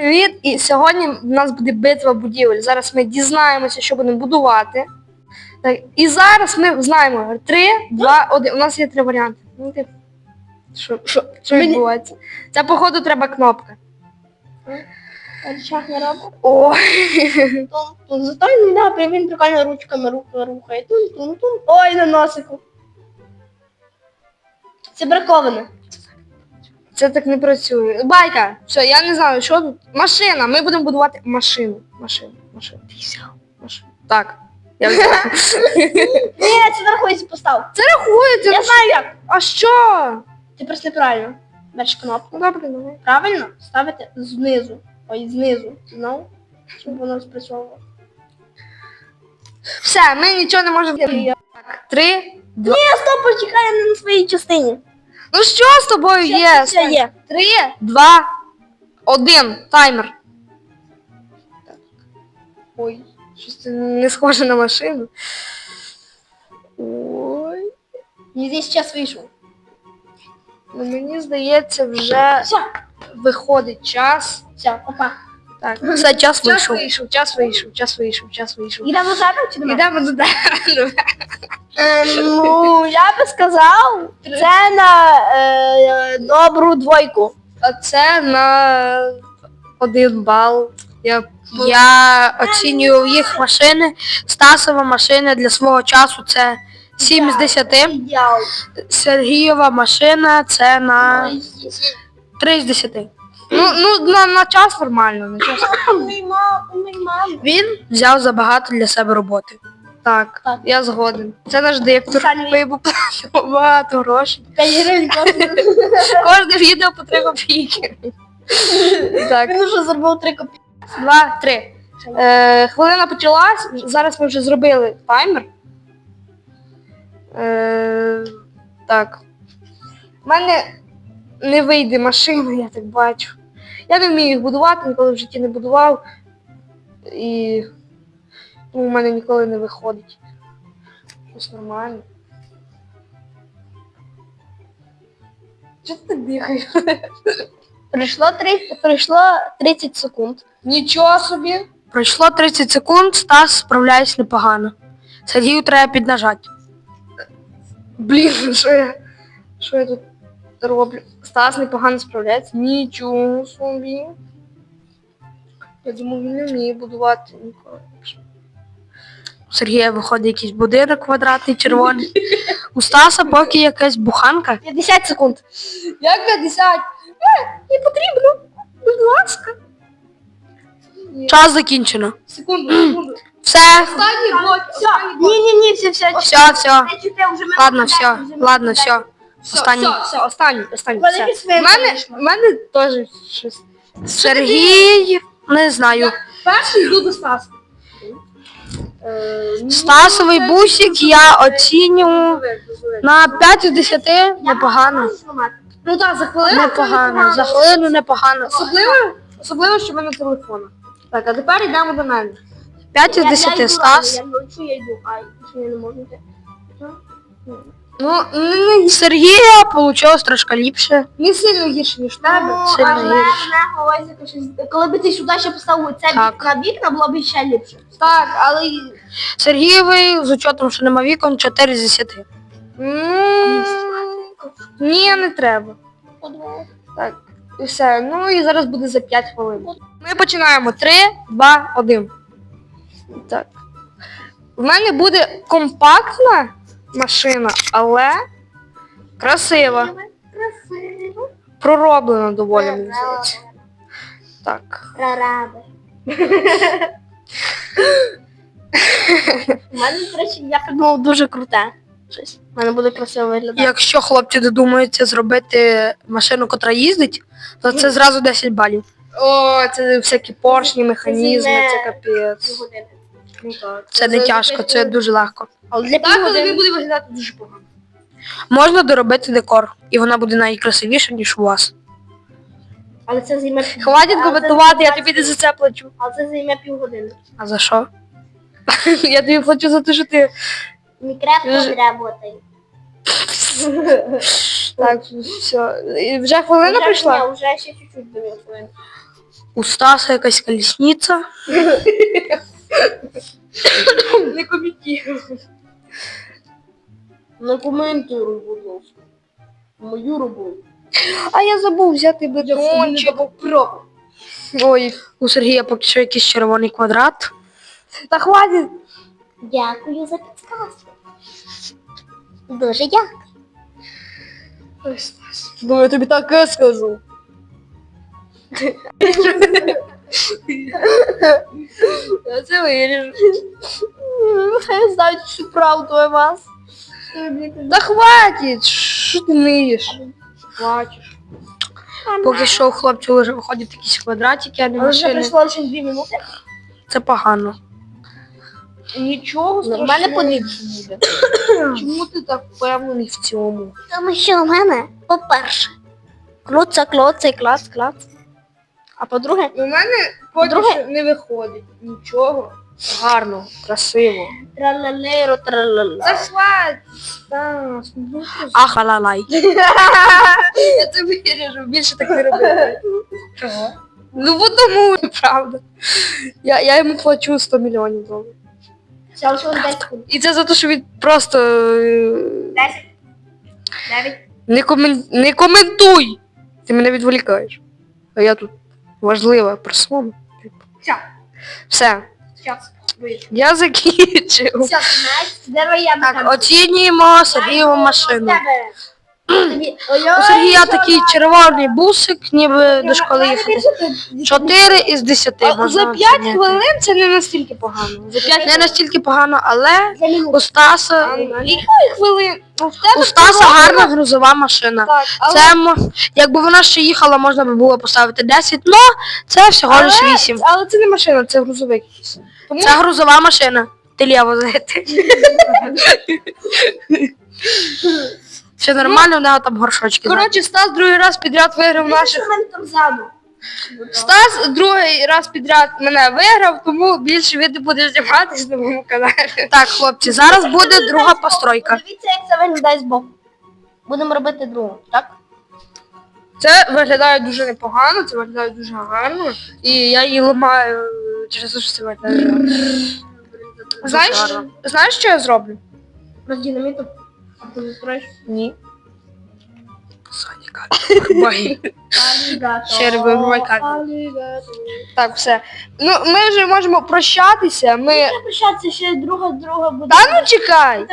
Привіт! І сьогодні в нас буде битва будівель. Зараз ми дізнаємося, що будемо будувати. Так, і зараз ми знаємо 3, 2, 1. У нас є три варіанти. Ну, ти- Що, що, що Мені- відбувається? Це, походу, треба кнопка. Шах не. О. Зато він, да, він прикольно ручками ру- рухає. Тун-тун-тун. Ой, на носику. Це браковане. Це так не працює. Байка, все, я не знаю, що тут. Машина. Ми будемо будувати машину. Машину, машину. Машину. Так. Я взяла. Ні, це не рахується постав. Це рахується. Я ну, знаю як. А що? Ти просто неправильно. Береш кнопку. Ну, Добре, давай. Правильно ставити знизу. Ой, знизу. Знову. Щоб воно спрацьовувало. Все, ми нічого не можемо. Так, три, два. стоп, почекай я не на своїй частині. Ну що з тобою є? все є. Три, два, один. Таймер. Ой, щось це не схоже на машину. Ой. Мені здесь час вийшов. Ну мені здається, вже Все, виходить час. все, опа. Так, все, час Час вийшов. вийшов. Час вийшов, час вийшов, час вийшов. Йдемо зараз чи не? Йдемо до Е, Ну, я би сказав, це на е, добру двойку. А це на один бал. Я Я оцінюю їх машини. Стасова машина для свого часу це 7 з 10. Ідеал. Сергієва машина це на 3 з 10. Ну, ну на, на час нормально, на час. Він взяв забагато для себе роботи. Так, Так. я згоден. Це наш диктор. Саня, Вибув багато грошей. 5 гривень коштує. Кожне відео по три копійки. Так, Він вже зробив 3 копійки. два, три. Е, хвилина почалась. Зараз ми вже зробили таймер. Е, так. У мене не вийде машина, я так бачу. Я не вмію їх будувати, ніколи в житті не будував. І тому в мене ніколи не виходить. Щось нормально. Чого ти так дихаєш? Прийшло 30, прийшло 30 секунд. Нічого собі. Пройшло 30 секунд, Стас справляється непогано. Сергію треба піднажати. Блін, що я. Що я тут роблю? Стас непогано справляється. Нічого собі. Я думаю, він не вміє будувати ніколи. У Сергія виходить якийсь будинок квадратний червоний. У Стаса поки якась буханка. 50 секунд. Як 50? Е, не потрібно. Будь ласка. Ні. Час закінчено. Секунду, секунду. Все, Останній блок. Ні, ні, ні, все, все. все, все. Ладно, все, ладно, все. Останній. Все, все, останній, останній. У мене Все. під своїм У мене, в мене теж щось. Сергій, не знаю. Перший йду до Стаса. Е, Стасовий бусик я оцінюю на 5 з 10 непогано. Ну так, за хвилину. Непогано. За хвилину непогано. Особливо, особливо, що в мене телефон. Так, а тепер йдемо до мене. 5 з Я- я 10 Стас. Я навчу, я йду. Що я не можу йти. Ну, не, Сергія вийшло трошки ліпше. не сильно гірше, ніж тебе. Ну, сильно але гірше. не говориться, щось- Коли би ти сюди ще поставив це Так. на вікна, було б ще ліпше. Так, але. й- Сергієвий, з учетом, що нема вікон, 4 з 10. М, Ні, не треба. Так, і все. Ну і зараз буде за 5 хвилин. Ми починаємо. 3, 2, 1. Так. В мене буде компактна машина, але красива. Красиво. Пророблена доволі, мені здається. Так. Прораби. У мене, до речі, я придумав дуже круте. Щось. У мене буде красиво виглядати. Якщо хлопці додумаються зробити машину, котра їздить, то це зразу 10 балів. О, це всякі поршні, механізми, це капець. Ну так. Це не тяжко, це дуже легко. Але для Так, але він буде виглядати дуже погано. Можна доробити декор, і вона буде найкрасивіша, ніж у вас. Але це займе Хватить але це коментувати, я займе- тобі не за це плачу. Але це займе півгодини. А за що? Я тобі плачу за те, що ти. Мікрофон работає. Так, все. І Вже хвилина Вже- прийшла? Ні, вже ще чуть-чуть до хвилин. У Стаса якась колісниця. Не коментую. Не коментуй, будь ласка. Мою роботу. А я забув взяти бетончик. Ой, У Сергія поки що якийсь червоний квадрат. та хватить. Дякую за підсказку. Дуже дякую. Ой, Стас. Ну, я тобі таке скажу. Я це виріжу. Хай знають всю правду о вас. Та хватить, що ти ниєш? Плачеш. Поки що у хлопців вже виходять якісь квадратики, а не Але вже машини. пройшло лише дві минути. Це погано. Нічого Ну, в мене поліпше буде. Чому ти так впевнений в цьому? Тому що у мене, по-перше, клоца, клоца, клац, клац. А по-друге, У мене поки Друге- що не виходить нічого гарного, красивого. тралалеро, тралала. Та хватить, Стас, ну ти ж- Ах, алалай. Я це виріжу, більше так не робити. Чого? Ну бо тому, правда. Я, я йому плачу 100 мільйонів доларів. Все, лише 10 секунд. І це за те, що він просто е, 10. 9. не, комен... не коментуй. Ти мене відволікаєш. А я тут важлива слово. Все. Все, Час. Я закінчив. Все, знаєш, дерево я Так, оцінюємо собі машину. У Сергія такий червоний бусик, ніби до школи їхати. 4 із 10 А можна за 5 оцінити. хвилин це не настільки погано. За 5 Не настільки погано, але у Стаса, хвилин. Ну, в тебе у Стаса гарна грузова машина. так, але, Це якби вона ще їхала, можна би було поставити 10, але це всього лиш але, 8. але це не машина, це грузовик. Тому Це грузова машина. Ти ліво возити. Все нормально, у нього там горшочки. коротше, Стас другий раз підряд виграв наших. мене там ззаду. Стас другий раз підряд мене виграв, тому більше він не буде зніматись на моєму каналі. Так, хлопці, зараз буде друга постройка. Дивіться, як це виглядає збоку. Будемо робити другу, так? Це виглядає дуже непогано, це виглядає дуже гарно. І я її ламаю через те, що це виглядає. гарно. Знаєш, знаєш, що я зроблю? Роз динаміту. А ти застроїш? Ні. Соніка. Бай. Ще вибивай камеру. Так, все. Ну, ми вже можемо прощатися. Ми. Не прощатися, ще друга, друга буде. Та ну чекай!